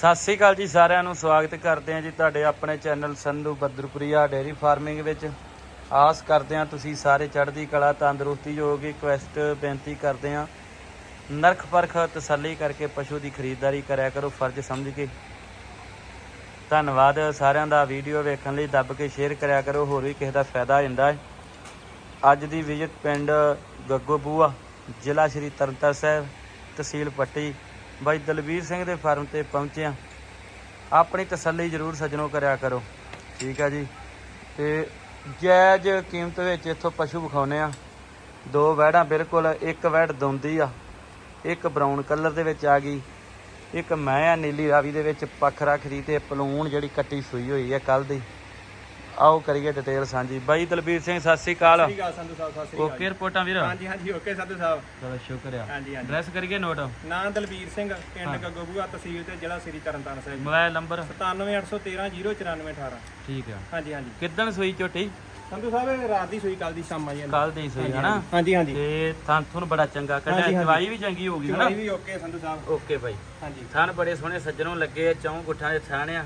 ਸਤਿ ਸ੍ਰੀ ਅਕਾਲ ਜੀ ਸਾਰਿਆਂ ਨੂੰ, ਸਵਾਗਤ ਕਰਦੇ ਹਾਂ ਜੀ ਤੁਹਾਡੇ ਆਪਣੇ channel Sandhu Badarpuria dairy farming ਵਿੱਚ। ਆਸ ਕਰਦੇ ਹਾਂ ਤੁਸੀਂ ਸਾਰੇ ਚੜ੍ਹਦੀ ਕਲਾ, ਤੰਦਰੁਸਤੀ ਹੋਗੀ ਕੁਐਸਟ ਬੇਨਤੀ ਕਰਦੇ ਹਾਂ। ਨਰਖ ਪਰਖ ਤਸੱਲੀ ਕਰਕੇ ਪਸ਼ੂ ਦੀ ਖਰੀਦਦਾਰੀ ਕਰਿਆ ਕਰੋ, ਫਰਜ਼ ਸਮਝ ਕੇ। ਧੰਨਵਾਦ ਸਾਰਿਆਂ ਦਾ, ਵੀਡੀਓ ਵੇਖਣ ਲਈ ਦੱਬ ਕੇ ਸ਼ੇਅਰ ਕਰਿਆ ਕਰੋ, ਹੋਰ ਵੀ ਕਿਸੇ ਦਾ ਫਾਇਦਾ ਹੋ ਜਾਂਦਾ ਹੈ। ਅੱਜ ਦੀ ਵਿਜ਼ਿਟ ਪਿੰਡ ਗੱਗੋਬੂਆ ਜ਼ਿਲ੍ਹਾ ਸ਼੍ਰੀ ਤਰਨਤਾਰਨ ਸਾਹਿਬ, ਤਹਿਸੀਲ ਪੱਟੀ। ਬਾਈ ਦਲਵੀਰ ਸਿੰਘ ਦੇ ਫਾਰਮ ਤੇ ਪਹੁੰਚੇ ਆ ਆਪਣੀ ਤਸੱਲੀ ਜ਼ਰੂਰ ਸਜਣੋ ਕਰਿਆ ਕਰੋ। ਠੀਕ ਆ ਜੀ। ਤੇ ਜਾਇਜ਼ ਕੀਮਤ ਵਿੱਚ ਇੱਥੋਂ ਪਸ਼ੂ ਵਿਖਾਉਨੇ ਆ ਦੋ ਵੈੜਾਂ ਬਿਲਕੁਲ, ਇੱਕ ਵੈੜ ਦੁੰਦੀ ਆ, ਇੱਕ ਬਰਾਊਨ ਕਲਰ ਦੇ ਵਿੱਚ ਆ ਗਈ, ਇੱਕ ਮੈਂ ਆ ਨੀਲੀ ਰਾਵੀ ਦੇ ਵਿੱਚ ਪੱਖ ਰੱਖਦੀ ਤੇ ਪਲੂਣ ਜਿਹੜੀ ਕੱਟੀ ਸੂਈ ਹੋਈ ਹੈ ਕੱਲ ਦੀ। ਆਓ ਕਰੀਏ ਡਿਟੇਲ ਸਾਂਝੀ। ਬਾਈ ਦਲਬੀਰ ਸਿੰਘ ਸਤਿ ਸ੍ਰੀ ਅਕਾਲ। ਸ੍ਰੀ ਅਕਾਲ ਸੰਧੂ ਸਾਹਿਬ ਸਤਿ ਸ੍ਰੀ ਅਕਾਲ ਓਕੇ ਰਿਪੋਰਟਾਂ ਵੀਰ। ਹਾਂਜੀ ਹਾਂਜੀ ਓਕੇ ਸੰਧੂ ਸਾਹਿਬ। ਚਲੋ ਸ਼ੁਕਰ ਆ। ਹਾਂਜੀ ਹਾਂਜੀ। ਐਡਰੈਸ ਕਰੀਏ ਨੋਟ ਨਾਂ ਦਲਬੀਰ ਸਿੰਘ ਪਿੰਡ ਗੱਗੋਬੂਆ ਤਹਿਸੀਲ ਤੇ ਜ਼ਿਲ੍ਹਾ ਸ੍ਰੀ ਤਰਨਤਾਰਨ ਸਾਹਿਬ ਮੋਬਾਈਲ ਨੰਬਰ? 97813 ਠੀਕ ਆ। ਹਾਂਜੀ ਹਾਂਜੀ। ਕਿੱਦਣ ਸੂਈ ਝੋਟੀ? ਸੰਧੂ ਸਾਹਿਬ ਰਾਤ ਦੀ ਸੂਈ ਕੱਲ ਦੀ ਸ਼ਾਮਾਂ ਜੀ ਕੱਲ ਦੀ ਸੂਈ ਹਨਾ? ਹਾਂਜੀ। ਹਾਂਜੀ ਤੇ ਥਾਂ ਤੁਹਾਨੂੰ ਬੜਾ ਚੰਗਾ ਕੱਢਿਆ। ਦਵਾਈ ਵੀ ਚੰਗੀ ਹੋ ਗਈ ਹਨਾ? ਚਵਾਈ ਵੀ ਓਕੇ ਸੰਧੂ ਸਾਹਿਬ। ਓਕੇ ਬਾਈ। ਹਾਂਜੀ। ਥਣ ਬੜੇ ਸੋਹਣੇ ਸੱਜਣੋਂ ਲੱਗੇ ਚੌਂ ਗੁੱਠਾਂ ਦੇ ਥਣ ਆ।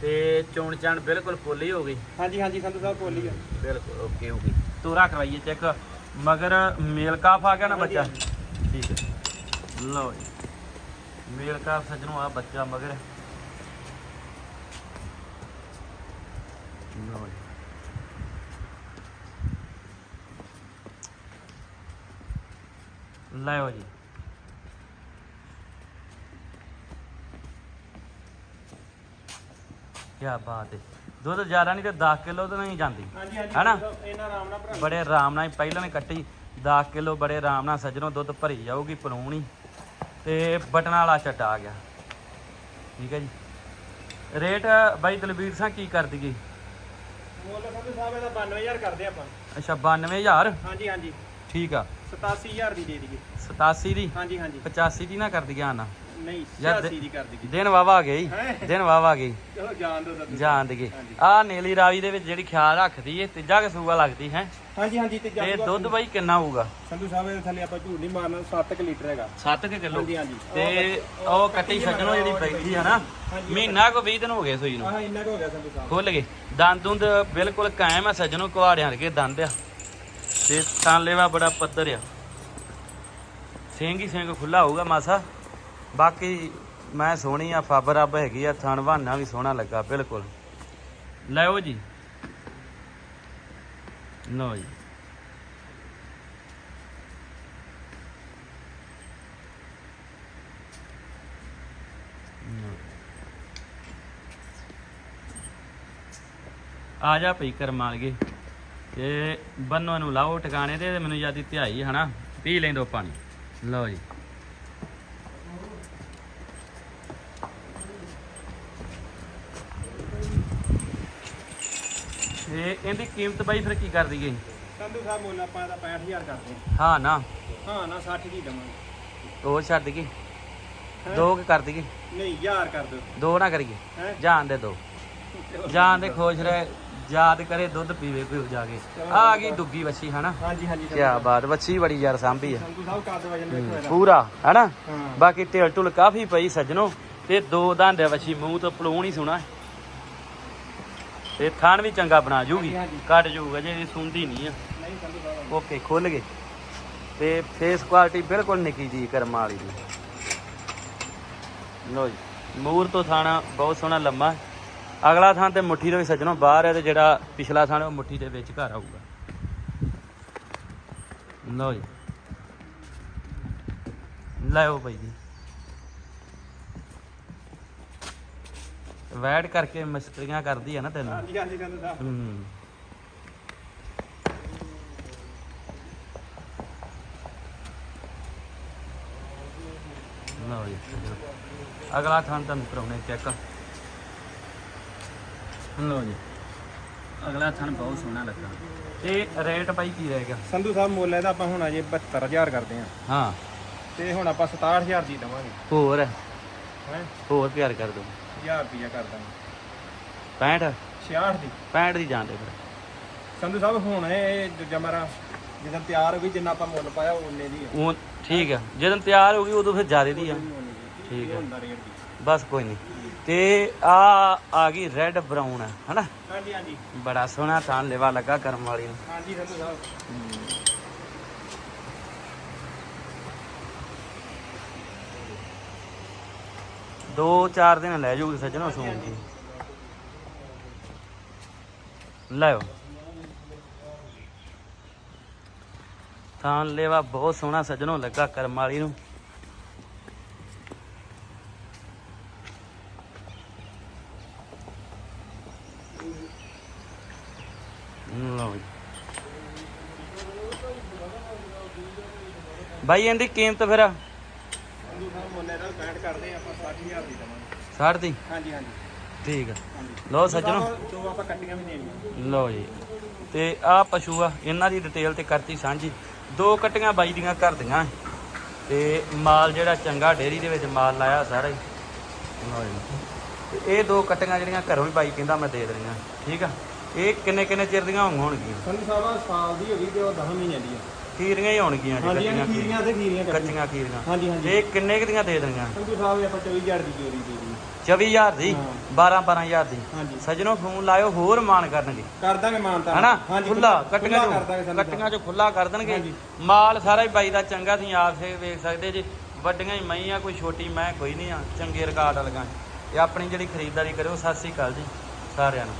ਤੇ ਚੋਣ ਚਾਣ ਬਿਲਕੁਲ ਪੋਲੀ ਹੋ ਗਈ। ਹਾਂਜੀ ਹਾਂਜੀ ਸੰਧੂ ਸਾਹਿਬ ਬੋਲੀ ਆ। ਬਿਲਕੁਲ ਓਕੇ ਹੋ ਗਈ। ਤੋਰਾ ਕਰਵਾਈਏ ਚੈੱਕ ਮਗਰ ਮੇਲ ਕਾਫ ਆ ਗਿਆ ਨਾ ਬੱਚਾ? ਠੀਕ ਹੈ। ਲਓ ਜੀ। ਮੇਲ ਕਾਫ ਸੱਜਣੋਂ ਆ ਬੱਚਾ ਮਗਰ। ਲਓ ਜੀ। ਜੀ। ਕੀ ਬਾਤ ਹੈ ਦੁੱਧ ਜ਼ਿਆਦਾ ਨਹੀਂ ਤੇ 10 ਕਿਲੋ ਤਾਂ ਨਹੀਂ ਜਾਂਦੀ। ਹਾਂਜੀ ਹਾਂਜੀ ਹਨਾ? ਸੰਧੂ ਸਾਹਿਬ, ਇਹਨਾਂ ਆਰਾਮ ਨਾਲ ਭਰਾ ਬੜੇ ਆਰਾਮ ਨਾਲ ਹੀ ਪਹਿਲਾਂ ਨੇ ਕੱਟੀ। 10 ਕਿਲੋ ਬੜੇ ਆਰਾਮ ਨਾਲ ਸੱਜਣੋਂ ਦੁੱਧ ਭਰੀ ਜਾਊਗੀ ਪਲੂਣੀ ਤੇ ਬਟਨਾ ਵਾਲਾ ਚੱਟਾ ਆ ਗਿਆ। ਠੀਕ ਹੈ ਜੀ। ਰੇਟ ਬਾਈ ਦਲਬੀਰ ਸਿੰਘ ਕੀ ਕਰ ਦਈਏ? ਮੁੱਲ ਸੰਧੂ ਸਾਹਿਬ ਇਹਦਾ 92000 ਕਰਦੇ ਆਪਾਂ। ਅੱਛਾ 92000 ਹਾਂਜੀ ਹਾਂਜੀ। ਠੀਕ ਆ। 87000 ਦੀ ਦੇ ਦਈਏ। 87 ਦੀ? ਹਾਂਜੀ ਹਾਂਜੀ। 85 ਦੀ ਨਾ ਕਰ ਦਈਏ ਆਨਾ ਨਹੀਂ ਯਾਰ 86 ਦੀ ਕਰ ਦਈਏ ਦਿਨ ਵਾਵਾ ਗਈ ਹੈਂ? ਦਿਨ ਵਾਵਾ ਗਈ। ਚਲੋ ਜਾਣ ਦੋ। ਆ ਨੀਲੀ ਰਾਵੀ ਦੇ ਵਿੱਚ ਜਿਹੜੀ ਖਿਆਲ ਰੱਖਦੀ ਏ ਤੀਜਾ ਕਸੂਆ ਲੱਗਦੀ ਹੈ? ਹਾਂਜੀ ਹਾਂਜੀ ਤੇ ਤੇ ਦੁੱਧ ਬਾਈ ਕਿੰਨਾ ਹੋਊਗਾ? ਸੰਧੂ ਸਾਹਿਬ ਇਹਦੇ ਥੱਲੇ ਆਪਾਂ ਝੂਠ ਨਹੀਂ ਮਾਰਨਾ 7 ਲੀਟਰ ਹੈਗਾ। 7 ਕਿਲੋ। ਹਾਂਜੀ ਹਾਂਜੀ। ਤੇ ਉਹ ਕੱਟੀ ਛੱਡਣੋ ਜਿਹੜੀ ਬੈਠੀ ਆ ਨਾ। ਮਹੀਨਾ ਕੋ 20 ਦਿਨ ਹੋ ਗਏ ਸੂਈ ਨੂੰ। ਆਹ ਇੰਨਾ ਕੁ ਹੋ ਗਿਆ ਸੰਧੂ ਸਾਹਿਬ। ਖੁੱਲ ਗਏ ਦੰਦ ਦੁੰਦ ਬਿਲਕੁਲ ਕਾਇਮ ਆ ਸੱਜਣੋ ਕੁਹਾੜਿਆਂ ਵਰਗੇ ਦੰਦ ਆ। ਤੇ ਤਾਂਲੇਵਾ ਬੜਾ ਪੱਧਰ ਆ। ਸਿੰਘ ਹੀ ਸਿੰਘ ਖੁੱਲਾ ਹੋਊਗਾ ਮਾਸਾ। ਬਾਕੀ ਮੈਂ ਸੋਹਣੀ ਆ ਫੱਬ ਰੱਬ ਹੈਗੀ ਆ, ਥਣ ਬਹਾਨਾ ਵੀ ਸੋਹਣਾ ਲੱਗਾ, ਬਿਲਕੁਲ। ਲੈਓ ਜੀ। ਲਓ ਜੀ। ਆ ਜਾ ਭਈ ਕਰਮਾਂ ਲਗੇ ਤੇ ਬੰਨੋ ਨੂੰ ਲਾਓ, ਟਿਕਾਣੇ ਤੇ ਤੇ ਮੈਨੂੰ ਜਿਆਦੀ ਧਿਆਈ ਹਨਾ? ਪੀ ਲੈਂਦੋ ਪਾਣੀ। ਲਓ ਜੀ। ਤੇ ਇਹਦੀ ਕੀਮਤ ਬਾਈ ਫਿਰ ਕੀ ਕਰ ਦਈਏ? ਸੰਧੂ ਸਾਹਿਬ ਮੁੱਲ ਆਪਾਂ ਇਹਦਾ 65000 ਕਰਦੇ ਹਾਂ ਨਾ। ਹਾਂ ਨਾ 60 ਦੀ ਦਵਾਂਗੇ। ਉਹ ਛੱਡ ਦਈਏ? ਦੋ ਕੁ ਕਰ ਦਈਏ। ਨਹੀਂ ਯਾਰ ਕਰ ਦੋ ਦੋ ਨਾ ਕਰੀਏ। ਹੈ? ਜਾਣ ਦੇ ਦੋ। ਜਾਣ ਦੇ ਖੁਸ਼ ਰਹੇ ਯਾਦ ਕਰੇ ਦੁੱਧ ਪੀਵੇ ਕੋਈ ਜਾ ਕੇ ਆ ਗਈ ਡੁੱਗੀ ਵੱਛੀ ਹਨਾ? ਹਾਂਜੀ ਹਾਂਜੀ ਕੀ ਬਾਤ ਵੱਛੀ ਬੜੀ ਯਾਰ ਸਾਂਭੀ ਆ। ਸਾਹਿਬ ਕੱਦ ਵਜਨ ਇਹਦਾ। ਪੂਰਾ ਹਨਾ? ਹਾਂ। ਬਾਕੀ ਢਿਲ ਢੁਲ ਕਾਫੀ ਪਈ ਸੱਜਣੋ ਤੇ ਦੋ ਦੰਦ ਆ ਵੱਛੀ ਮੂੰਹ ਤੋਂ ਪਲੂਣ ਹੀ ਸੁਣਾ ਤੇ ਥਾਣ ਵੀ ਚੰਗਾ ਬਣਾ ਜੂਗੀ ਹਾਂਜੀ, ਹਾਂਜੀ। ਕੱਟ ਜੂਗਾ ਜੇ ਇਹ ਸੁੰਦੀ ਨਹੀਂ ਆ। ਓਕੇ ਖੁੱਲ ਗਏ। ਤੇ ਫੇਸ ਕੁਆਲਿਟੀ ਬਿਲਕੁਲ ਨਿੱਕੀ ਜੀ ਕਰਮਾਂ ਵਾਲੀ ਦੀ ਲੋ ਜੀ ਮੂਰ ਤੋਂ ਥਾਣਾ ਬਹੁਤ ਸੋਹਣਾ ਲੰਮਾ। ਅਗਲਾ ਥਾਂ ਤੇ ਮੁੱਠੀ ਦੇ ਵੀ ਸੱਜਣੋ ਬਾਹਰ ਹੈ ਤੇ ਜਿਹੜਾ ਪਿਛਲਾ ਥਾਂ ਉਹ ਮੁੱਠੀ ਦੇ ਵਿੱਚ ਘਰ ਆਊਗਾ। ਲੋ ਜੀ। ਲਾਓ ਭਾਈ ਜੀ। ਵੈਟ ਕਰਕੇ ਮਸਤਰੀਆਂ ਕਰਦੀ ਆ ਨਾ ਤੈਨੂੰ। ਹਾਂਜੀ ਹਾਂਜੀ ਸੰਧੂ ਸਾਹਿਬ ਹੂੰ। ਲਓ ਜੀ। ਅਗਲਾ ਥਾਂ ਤੁਹਾਨੂੰ ਕਰਾਉਣੇ ਚੈੱਕ ਲਓ ਜੀ ਅਗਲਾ ਥਾਂ ਬਹੁਤ ਸੋਹਣਾ ਲੱਗਾ। ਤੇ ਰੇਟ ਬਾਈ ਕੀ ਰਹਿ ਗਿਆ? ਸੰਧੂ ਸਾਹਿਬ ਮੁੱਲ ਇਹਦਾ ਆਪਾਂ ਹੁਣ ਅਜੇ 72000 ਕਰਦੇ ਆ ਹਾਂ। ਤੇ ਹੁਣ ਆਪਾਂ 67000 ਦੀ ਦਵਾਂਗੇ। ਹੋਰ। ਹੈ? ਹੋਰ ਪਿਆਰ ਕਰ ਦੋ 1000 ਰੁਪਿਆ ਕਰ ਦਾਂਗੇ। 65 66 ਦੀ। 65 ਦੀ ਜਾਣ ਦੇ ਫਿਰ। ਸੰਧੂ ਸਾਹਿਬ ਹੁਣ ਇਹ ਦੂਜਾ ਮਾਰਾ ਜਦੋਂ ਤਿਆਰ ਹੋ ਗਈ ਜਿੰਨਾ ਆਪਾਂ ਮੁੱਲ ਪਾਇਆ ਉਹ ਉਨੇ ਦੀ ਆ। ਉਹ ਠੀਕ ਆ। ਜਦੋਂ ਤਿਆਰ ਹੋ ਗਈ ਉਦੋਂ ਫਿਰ ਜ਼ਿਆਦੇ ਦੀ ਆ। ਉਨੀ ਦੀ। ਠੀਕ ਇਹ ਆ। ਹੁੰਦਾ ਰੇਟ ਦੀ। ਬਸ ਕੋਈ ਨਹੀਂ। ਤੇ ਆ ਆ ਗਈ ਰੈੱਡ ਬਰਾਊਨ ਹੈ ਹਨਾ? ਹਾਂਜੀ ਹਾਂਜੀ। ਬੜਾ ਸੋਹਣਾ ਥਾਂ ਲੇਵਾ ਲੱਗਾ ਕਰਮ ਵਾਲੀ ਨੂੰ। ਹਾਂਜੀ ਸੰਧੂ ਸਾਹਿਬ। ਦੋ ਚਾਰ ਦਿਨ ਲੈ ਜਾਊਗੀ ਸੱਜਣੋ ਸੂਣ ਦੀ ਲਿਓ ਥਾਂ ਲੇਵਾ ਬਹੁਤ ਸੋਹਣਾ ਸੱਜਣੋ ਲੱਗਾ ਕਰਮ ਵਾਲੀ ਨੂੰ ਬਾਈ, ਇਹਦੀ ਕੀਮਤ ਫਿਰ? ਸੰਧੂ ਸਾਹਿਬ ਮੁੱਲੇ ਦਾ ਬੈਠ ਕਰਦੇ ਆ। 60000 ਦੀ ਦਵਾਂਗੇ। 60 ਦੀ ਹਾਂਜੀ ਹਾਂਜੀ। ਠੀਕ ਆ। ਹਾਂਜੀ। ਲਓ ਸੱਜਣੋ। ਜੋ ਆਪਾਂ ਕੱਟੀਆਂ ਵੀ ਦੇਣੀਆਂ। ਲਓ ਜੀ। ਤੇ ਆ ਪਸ਼ੂ ਆ ਇਹਨਾਂ ਦੀ ਡਿਟੇਲ ਤੇ ਕਰਤੀ ਸਾਂਝੀ। ਦੋ ਕਟੀਆਂ ਬਾਈ ਦੀਆਂ ਘਰ ਦੀਆਂ। ਤੇ ਮਾਲ ਜਿਹੜਾ ਚੰਗਾ ਡੇਰੀ ਦੇ ਵਿੱਚ ਮਾਲ ਲਾਇਆ ਸਾਰਾ ਹੀ। ਲਓ ਜੀ। ਤੇ ਇਹ ਦੋ ਕਟੀਆਂ ਜਿਹੜੀਆਂ ਘਰੋਂ ਹੀ ਬਾਈ ਕਹਿੰਦਾ ਮੈਂ ਦੇ ਦੇਣੀਆਂ। ਠੀਕ ਆ? ਇਹ ਕਿੰਨੇ ਕਿੰਨੇ ਚਿਰ ਦੀਆਂ ਹੋਣ- ਹੋਣਗੀਆਂ ਸਾਲ ਦੀ ਹੋ ਗਈ ਤੇ ਉਹ 10 ਮਹੀਨਿਆਂ ਦੀ ਆ। ਖੀਰੀਆਂ ਹੀ ਹੋਣਗੀਆਂ ਜੀ ਹਾਂਜੀ ਖੀਰੀਆਂ ਤੇ ਖੀਰੀਆਂ ਕੱਟੀਆਂ ਕੱਚੀਆਂ। ਖੀਰੀਆਂ। ਹਾਂਜੀ ਹਾਂਜੀ। ਇਹ ਕਿੰਨੇ ਕੁ ਦੀਆਂ ਦੇ ਦੇਣੀਆਂ? ਸੰਧੂ ਸਾਹਿਬ ਆਪਾਂ 24000 ਦੀ ਚੋਰੀ ਦੇ ਦੀ 24000 ਦੀ? ਹਾਂ। 12 12000 ਦੀ। ਹਾਂਜੀ। ਸੱਜਣੋ ਫੋਨ ਲਾਇਓ ਹੋਰ ਮਾਨ ਕਰਨਗੇ। ਕਰ ਦਾਂਗੇ ਮਾਨਤਾ ਹਨਾ? ਹਾਂਜੀ ਖੁੱਲਾ ਕੱਟੀਆਂ ਚੋਂ ਕੱਟੀਆਂ ਚੋਂ ਖੁੱਲਾ ਕਰ ਦੇਣਗੇ। ਮਾਲ ਸਾਰਾ ਹੀ ਬਾਈ ਦਾ ਚੰਗਾ ਤੁਸੀਂ ਆਪ ਸੇ ਵੇਖ ਸਕਦੇ ਜੀ। ਵੱਡੀਆਂ ਹੀ ਮਈ ਆ ਕੋਈ ਛੋਟੀ ਮੈਂ ਕੋਈ ਨਹੀਂ ਆ। ਚੰਗੇ ਰਿਕਾਰਡ ਵਾਲੀਆਂ। ਇਹ ਆਪਣੀ ਜਿਹੜੀ ਖਰੀਦਦਾਰੀ ਕਰਿਓ। ਸਤਿ ਸ੍ਰੀ ਅਕਾਲ ਜੀ ਸਾਰਿਆਂ ਨੂੰ।